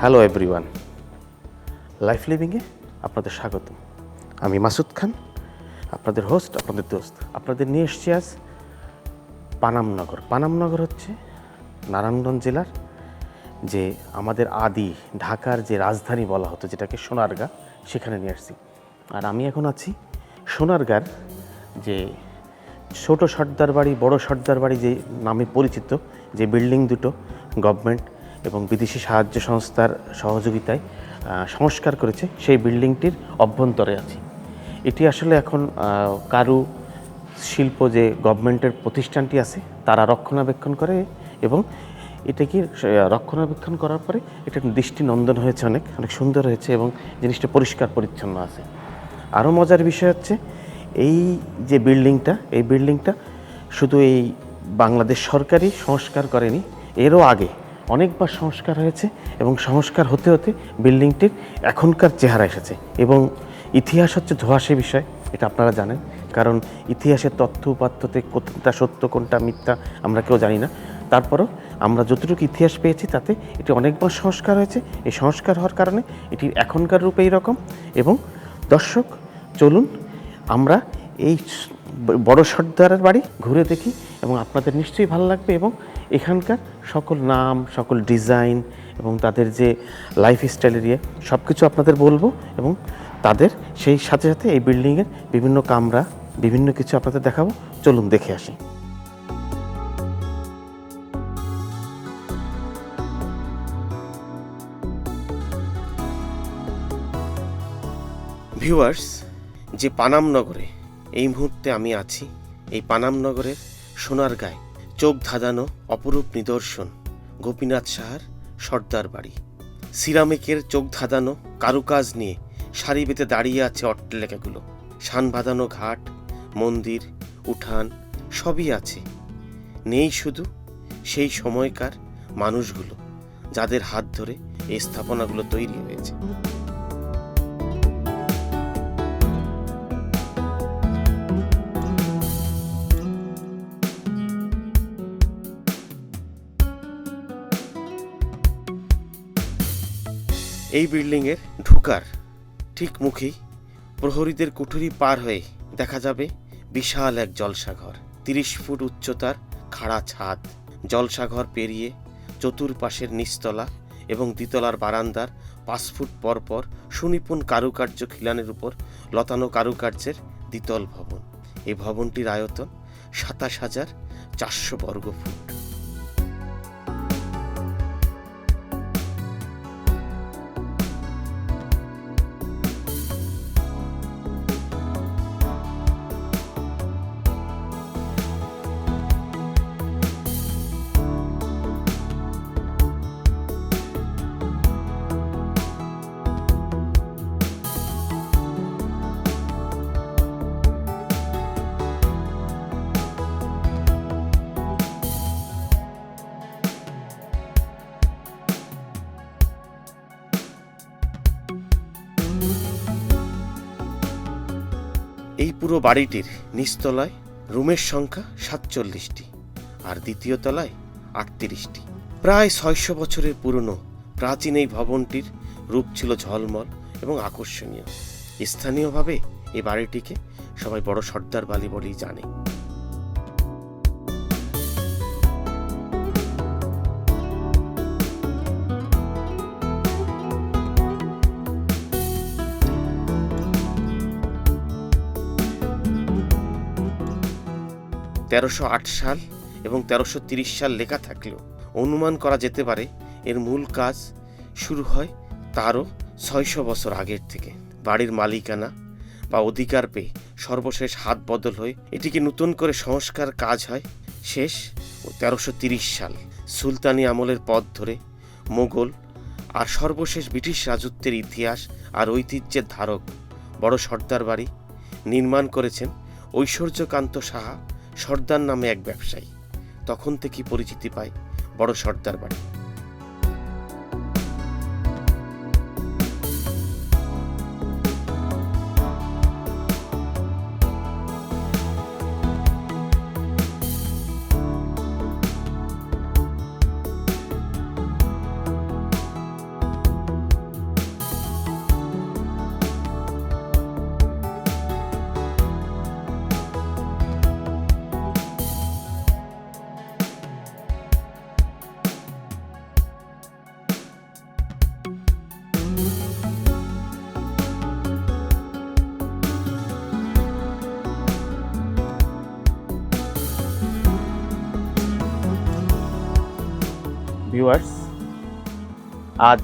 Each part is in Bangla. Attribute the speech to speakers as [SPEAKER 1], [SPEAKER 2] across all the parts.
[SPEAKER 1] হ্যালো এভরিওয়ান লাইফ লিভিংয়ে আপনাদের স্বাগত আমি মাসুদ খান, আপনাদের হোস্ট আপনাদের দোস্ত। আপনাদের নিয়ে এসছি আজ পানামনগর পানামনগর হচ্ছে নারায়ণগঞ্জ জেলার যে আমাদের আদি ঢাকার যে রাজধানী বলা হতো, যেটাকে সোনারগাঁ, সেখানে নিয়ে আসছি। আর আমি এখন আছি সোনারগাঁর যে ছোট সর্দার বাড়ি বড় সর্দার বাড়ি যে নামে পরিচিত, যে বিল্ডিং দুটো গভর্নমেন্ট এবং বিদেশি সাহায্য সংস্থার সহযোগিতায় সংস্কার করেছে সেই বিল্ডিংটির অভ্যন্তরে আছি। এটি আসলে এখন কারু শিল্প যে গভর্নমেন্টের প্রতিষ্ঠানটি আছে, তারা রক্ষণাবেক্ষণ করে এবং এটা কি রক্ষণাবেক্ষণ করার পরে এটা দৃষ্টিনন্দন হয়েছে অনেক অনেক সুন্দর হয়েছে এবং জিনিসটা পরিষ্কার পরিচ্ছন্ন আছে। আরও মজার বিষয় হচ্ছে, এই যে বিল্ডিংটা, এই বিল্ডিংটা শুধু এই বাংলাদেশ সরকারই সংস্কার করেনি, এরও আগে অনেকবার সংস্কার হয়েছে এবং সংস্কার হতে হতে বিল্ডিংটির এখনকার চেহারা এসেছে এবং ইতিহাস হচ্ছে ধোয়াশে বিষয়, এটা আপনারা জানেন। কারণ ইতিহাসের তথ্য উপাত্ততে কোনটা সত্য, কোনটা মিথ্যা আমরা কেউ জানি না। তারপরও আমরা যতটুকু ইতিহাস পেয়েছি তাতে এটি অনেকবার সংস্কার হয়েছে। এই সংস্কার হওয়ার কারণে এটির এখনকার রূপে এইরকম এবং দর্শক, চলুন, আমরা এই বড় সর্দারের বাড়ি ঘুরে দেখি এবং আপনাদের নিশ্চয়ই ভালো লাগবে এবং এখানকার সকল নাম, সকল ডিজাইন এবং তাদের যে লাইফ স্টাইল এরিয়া সব কিছু আপনাদের বলব এবং তাদের সেই সাথে সাথে এই বিল্ডিংয়ের বিভিন্ন কামরা, বিভিন্ন কিছু আপনাদের দেখাবো। চলুন দেখে আসি। ভিউয়ার্স যে পানাম নগরে এই মুহূর্তে আমি আছি এই পানামনগরের সোনার গায়ে চোখ ধাঁধানো অপরূপ নিদর্শন, গোপীনাথ সাহার সর্দার বাড়ি। সিরামিকের চোখ ধাঁধানো কারুকাজ নিয়ে সারি বেঁধে দাঁড়িয়ে আছে অট্টালিকাগুলো। শান বাঁধানো ঘাট, মন্দির, উঠান, সবই আছে। নেই শুধু সেই সময়কার মানুষগুলো, যাদের হাত ধরে এই স্থাপনাগুলো তৈরি হয়েছে। এই বিল্ডিংয়ের ঢুকার ঠিক মুখেই প্রহরীদের কুঠুরি পার হয়ে দেখা যাবে বিশাল এক জলসাঘর। তিরিশ ফুট উচ্চতার খাড়া ছাদ, জলসাঘর পেরিয়ে চতুর্পাশের নিচতলা এবং দ্বিতলার বারান্দার পাঁচ ফুট পর পর সুনিপুণ কারুকার্য খিলানের উপর লতানো কারুকার্যের দ্বিতল ভবন। এই ভবনটির আয়তন সাতাশ হাজার চারশো বর্গ পুরো বাড়িটির নিচতলায় রুমের সংখ্যা সাতচল্লিশটি আর দ্বিতীয় তলায় আটত্রিশটি। প্রায় ছয়শো বছরের পুরনো প্রাচীন এই ভবনটির রূপ ছিল ঝলমল এবং আকর্ষণীয়। স্থানীয়ভাবে এই বাড়িটিকে সবাই বড় সর্দার বালি বলেই জানে। তেরোশো সাল এবং তেরোশো সাল লেখা থাকলেও অনুমান করা যেতে পারে এর মূল কাজ শুরু হয় তারও ছয়শো বছর আগের থেকে। বাড়ির মালিকানা বা অধিকার পেয়ে সর্বশেষ হাত বদল হয়ে এটিকে নতুন করে সংস্কার কাজ হয় শেষ ও তিরিশ সাল। সুলতানি আমলের পথ ধরে মোগল আর সর্বশেষ ব্রিটিশ রাজত্বের ইতিহাস আর ঐতিহ্যের ধারক বড় সর্দার বাড়ি নির্মাণ করেছেন ঐশ্বর্যকান্ত সাহা সর্দার নামে এক ব্যবসায়ী। তখন থেকেই পরিচিতি পায় বড় সর্দার বাড়ি ভিউয়ার্স আজ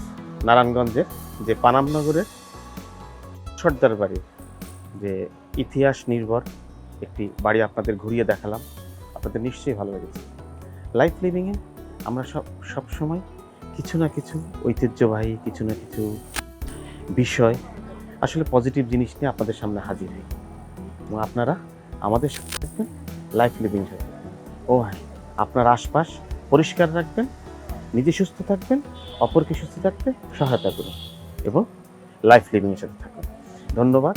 [SPEAKER 1] নারায়ণগঞ্জের যে পানামনগরের সর্দার বাড়ির যে ইতিহাস নির্ভর একটি বাড়ি আপনাদের ঘুরিয়ে দেখালাম, আপনাদের নিশ্চয়ই ভালো লেগেছে লাইফ লিভিংয়ে আমরা সব সব সময় কিছু না কিছু ঐতিহ্যবাহী, কিছু না কিছু বিষয়, আসলে পজিটিভ জিনিস নিয়ে আপনাদের সামনে হাজির হই এবং আপনারা আমাদের সাথে লাইফ লিভিং থাকবেন। ও হ্যাঁ আপনার আশপাশ পরিষ্কার রাখবেন নিজে সুস্থ থাকবেন অপরকে সুস্থ থাকতে সহায়তা করুন এবং লাইফ লিভিংয়ের সাথে থাকুন। ধন্যবাদ।